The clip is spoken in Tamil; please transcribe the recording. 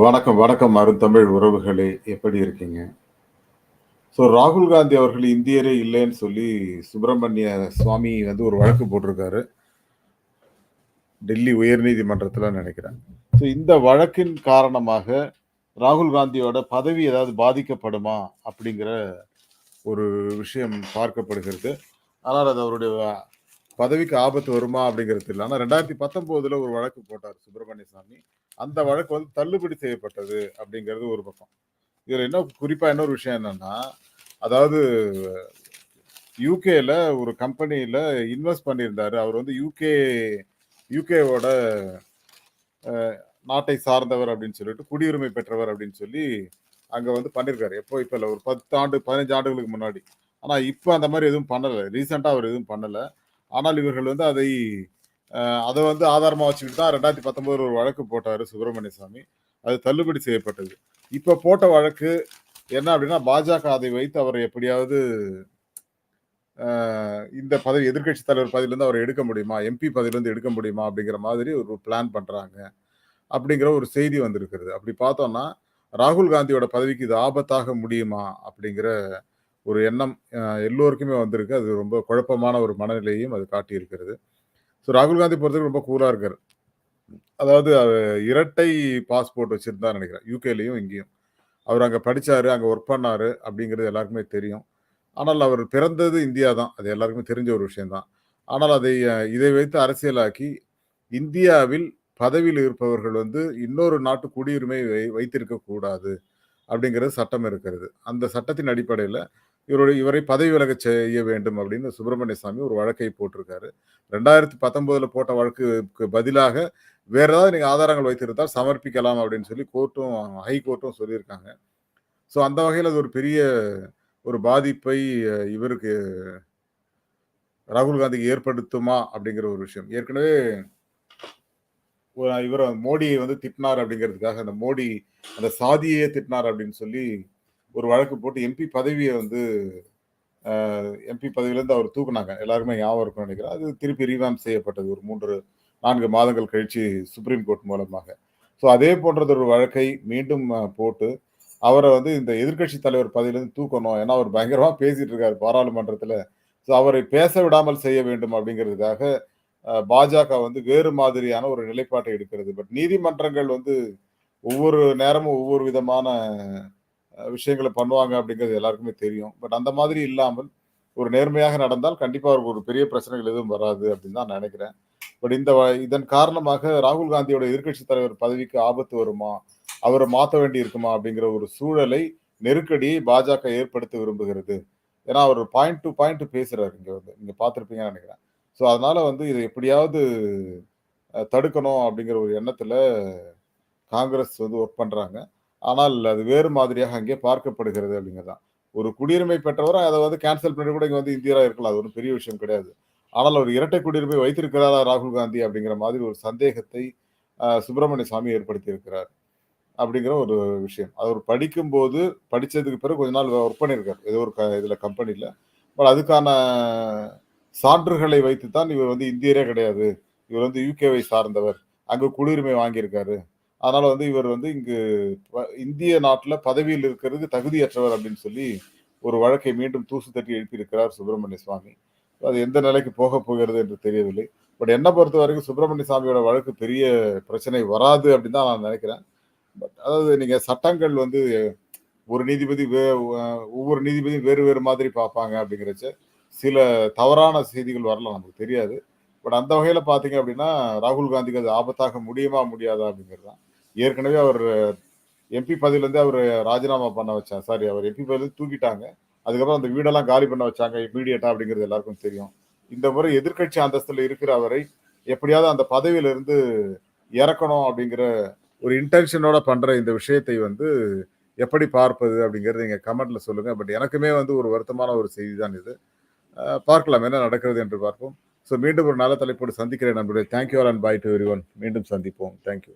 வணக்கம், வணக்கம் அருந்தமிழ் உறவுகளே! எப்படி இருக்கீங்க? ஸோ ராகுல் காந்தி அவர்கள் இந்தியரே இல்லைன்னு சொல்லி சுப்பிரமணிய சுவாமி வந்து ஒரு வழக்கு போட்டிருக்காரு. டெல்லி உயர்நீதிமன்றத்தில் நினைக்கிறேன் ஸோ இந்த வழக்கின் காரணமாக ராகுல் காந்தியோட பதவி ஏதாவது பாதிக்கப்படுமா? அப்படிங்கிற ஒரு விஷயம் பார்க்கப்படுகிறது. ஆனால் அது அவருடைய பதவிக்கு ஆபத்து வருமா? அப்படிங்கிறது இல்லை ஆனால் ரெண்டாயிரத்தி பத்தொம்போதுல ஒரு வழக்கு போட்டார் சுப்பிரமணிய சாமி. அந்த வழக்கு வந்து தள்ளுபடி செய்யப்பட்டது அப்படிங்கிறது ஒரு பக்கம். இதில் என்ன குறிப்பாக இன்னொரு விஷயம் என்னன்னா, அதாவது யூகேல ஒரு கம்பெனியில் இன்வெஸ்ட் பண்ணியிருந்தாரு. அவர் வந்து யூகே யுகேவோட நாட்டை சார்ந்தவர் அப்படின்னு சொல்லிட்டு, குடியுரிமை பெற்றவர் அப்படின்னு சொல்லி அங்கே வந்து பண்ணியிருக்காரு. எப்போ இப்போ இல்லை ஒரு 10 ஆண்டு, 15 ஆண்டுகளுக்கு முன்னாடி. ஆனால் இப்போ அந்த மாதிரி எதுவும் பண்ணலை ரீசெண்டாக அவர் எதுவும் பண்ணலை ஆனால் இவர்கள் வந்து அதை அதை வந்து ஆதாரமாக வச்சுக்கிட்டு தான் 2019ல ஒரு வழக்கு போட்டார் சுப்பிரமணிய சாமி. அது தள்ளுபடி செய்யப்பட்டது. இப்போ போட்ட வழக்கு என்ன அப்படின்னா, பாஜக அதை வைத்து அவரை எப்படியாவது இந்த பதவி எதிர்க்கட்சி தலைவர் பதவியிலேருந்து அவரை எடுக்க முடியுமா? எம்பி பதவியிலேருந்து எடுக்க முடியுமா? அப்படிங்கிற மாதிரி ஒரு பிளான் பண்ணுறாங்க அப்படிங்கிற ஒரு செய்தி வந்திருக்கிறது. அப்படி பார்த்தோம்னா, ராகுல் காந்தியோட பதவிக்கு இது ஆபத்தாக முடியுமா? அப்படிங்கிற ஒரு எண்ணம் எல்லோருக்குமே வந்திருக்கு. அது ரொம்ப குழப்பமான ஒரு மனநிலையையும் அது காட்டியிருக்கிறது. ஸோ ராகுல் காந்தி பொறுத்தவரைக்கும் ரொம்ப கூலாக இருக்கார் அதாவது இரட்டை பாஸ்போர்ட் வச்சுருந்தா நினைக்கிறேன் யூகேலையும் இங்கேயும். அவர் அங்கே படித்தார் அங்கே ஒர்க் பண்ணாரு அப்படிங்கிறது எல்லாருக்குமே தெரியும். ஆனால் அவர் பிறந்தது இந்தியா தான். அது எல்லாருக்குமே தெரிஞ்ச ஒரு விஷயம்தான் ஆனால் அதை இதை வைத்து அரசியலாக்கி, இந்தியாவில் பதவியில் இருப்பவர்கள் வந்து இன்னொரு நாட்டு குடியுரிமை வை வைத்திருக்க கூடாது அப்படிங்கிறது சட்டம் இருக்கிறது. அந்த சட்டத்தின் அடிப்படையில் இவருடைய இவரை பதவி விலக செய்ய வேண்டும் அப்படின்னு சுப்பிரமணிய சாமி ஒரு வழக்கை போட்டிருக்காரு. 2019ல போட்ட வழக்குக்கு பதிலாக வேற ஏதாவது நீங்க ஆதாரங்கள் வைத்திருந்தால் சமர்ப்பிக்கலாம் அப்படின்னு சொல்லி கோர்ட்டும் ஹை கோர்ட்டும் சொல்லியிருக்காங்க. ஸோ அந்த வகையில் அது ஒரு பெரிய ஒரு பாதிப்பை இவருக்கு ராகுல் காந்திக்கு ஏற்படுத்துமா? அப்படிங்கிற ஒரு விஷயம். ஏற்கனவே இவர் மோடியை வந்து திட்டினார் அப்படிங்கிறதுக்காக, அந்த மோடி அந்த சாதியே திட்டினார் அப்படின்னு சொல்லி ஒரு வழக்கு போட்டு எம்பி பதவியை வந்து எம்பி பதவியிலேருந்து அவர் தூக்குனாங்க. எல்லாருக்குமே ஞாபகம் இருக்கும்னு நினைக்கிறேன் அது திருப்பி ரீவாம்ப் செய்யப்பட்டது. ஒரு 3, 4 மாதங்கள் கழித்து சுப்ரீம் கோர்ட் மூலமாக. ஸோ அதே போன்றது ஒரு வழக்கை மீண்டும் போட்டு, அவரை வந்து இந்த எதிர்க்கட்சி தலைவர் பதவியிலேருந்து தூக்கணும். ஏன்னா, அவர் பயங்கரமாக பேசிகிட்டு இருக்கார் பாராளுமன்றத்தில் ஸோ அவரை பேச விடாமல் செய்ய வேண்டும் அப்படிங்கிறதுக்காக பாஜக வந்து வேறு மாதிரியான ஒரு நிலைப்பாட்டை எடுக்கிறது. பட் நீதிமன்றங்கள் வந்து ஒவ்வொரு நேரமும் ஒவ்வொரு விதமான விஷயங்கள பண்ணுவாங்க அப்படிங்கிறது எல்லாருக்குமே தெரியும். பட் அந்த மாதிரி இல்லாமல் ஒரு நேர்மையாக நடந்தால் கண்டிப்பாக அவருக்கு ஒரு பெரிய பிரச்சனைகள் எதுவும் வராது அப்படின்னு தான் நினைக்கிறேன் பட் இந்த வ இதன் காரணமாக ராகுல் காந்தியோட எதிர்க்கட்சி தலைவர் பதவிக்கு ஆபத்து வருமா? அவரை மாற்ற வேண்டி இருக்குமா? அப்படிங்கிற ஒரு சூழலை, நெருக்கடியை பாஜக ஏற்படுத்த விரும்புகிறது. ஏன்னா, அவர் பாயிண்ட் டூ பாயிண்ட் பேசுறாரு இங்க வந்து. நீங்க பார்த்துருப்பீங்கன்னு நினைக்கிறேன் ஸோ அதனால வந்து இதை எப்படியாவது தடுக்கணும் அப்படிங்கிற ஒரு எண்ணத்தில் காங்கிரஸ் வந்து ஒர்க் பண்றாங்க. ஆனால் அது வேறு மாதிரியாக அங்கே பார்க்கப்படுகிறது அப்படிங்கிறதான் ஒரு குடியுரிமை பெற்றவரும் அதை வந்து கேன்சல் பண்ணிட்டு கூட இங்கே வந்து இந்தியரா இருக்கலாம். அது ஒரு பெரிய விஷயம் கிடையாது. ஆனால் அவர் இரட்டை குடியுரிமை வைத்திருக்கிறாரா ராகுல் காந்தி அப்படிங்கிற மாதிரி ஒரு சந்தேகத்தை சுப்பிரமணிய சாமி ஏற்படுத்தியிருக்கிறார். அப்படிங்கிற ஒரு விஷயம். அவர் படிக்கும்போது படித்ததுக்கு பிறகு கொஞ்ச நாள் ஒர்க் பண்ணியிருக்கார் ஏதோ ஒரு க இதில் கம்பெனியில் பட் அதுக்கான சான்றுகளை வைத்து தான் இவர் வந்து இந்தியரே கிடையாது. இவர் வந்து யுகேவை சார்ந்தவர். அங்கே குடியுரிமை வாங்கியிருக்காரு. அதனால வந்து இவர் வந்து இங்கு ப இந்திய நாட்டில் பதவியில் இருக்கிறதுக்கு தகுதியற்றவர் அப்படின்னு சொல்லி ஒரு வழக்கை மீண்டும் தூசு தட்டி எழுப்பியிருக்கிறார் சுப்பிரமணிய சுவாமி. அது எந்த நிலைக்கு போக போகிறது என்று தெரியவில்லை. பட் என்னை பொறுத்த வரைக்கும் சுப்பிரமணிய சாமியோட வழக்கு பெரிய பிரச்சனை வராது அப்படின்னு தான் நான் நினைக்கிறேன் பட் அதாவது நீங்கள் சட்டங்கள் வந்து ஒரு நீதிபதி வே ஒவ்வொரு நீதிபதியும் வேறு வேறு மாதிரி பார்ப்பாங்க அப்படிங்கிறச்ச, சில தவறான செய்திகள் வரலாம் நமக்கு தெரியாது. பட் அந்த வகையில் பார்த்தீங்க அப்படின்னா, ராகுல் காந்திக்கு அது ஆபத்தாக முடியுமா? முடியாதா? அப்படிங்கிறது தான். ஏற்கனவே அவர் எம்பி பதவியிலேருந்து அவர் ராஜினாமா பண்ண வச்சாங்க. சாரி அவர் எம்பி பதவியிலேருந்து தூக்கிட்டாங்க. அதுக்கப்புறம் அந்த வீடெல்லாம் காலி பண்ண வச்சாங்க இமீடியட்டா அப்படிங்கிறது எல்லாருக்கும் தெரியும். இந்த முறை எதிர்க்கட்சி அந்தஸ்தில் இருக்கிற அவரை எப்படியாவது அந்த பதவியிலிருந்து இறக்கணும் அப்படிங்கிற ஒரு இன்டென்ஷனோட பண்ற இந்த விஷயத்தை வந்து எப்படி பார்ப்பது? அப்படிங்கிறது நீங்க கமெண்ட்ல சொல்லுங்க. பட் எனக்குமே வந்து ஒரு வருத்தமான ஒரு செய்தி தான் இது. பார்க்கலாம் என்ன நடக்கிறது என்று பார்ப்போம். ஸோ மீண்டும் ஒரு நல்ல தலைப்போடு சந்திக்கிறேன் நண்பர்களே. Thank you all and bye to everyone. மீண்டும் சந்திப்போம். Thank you.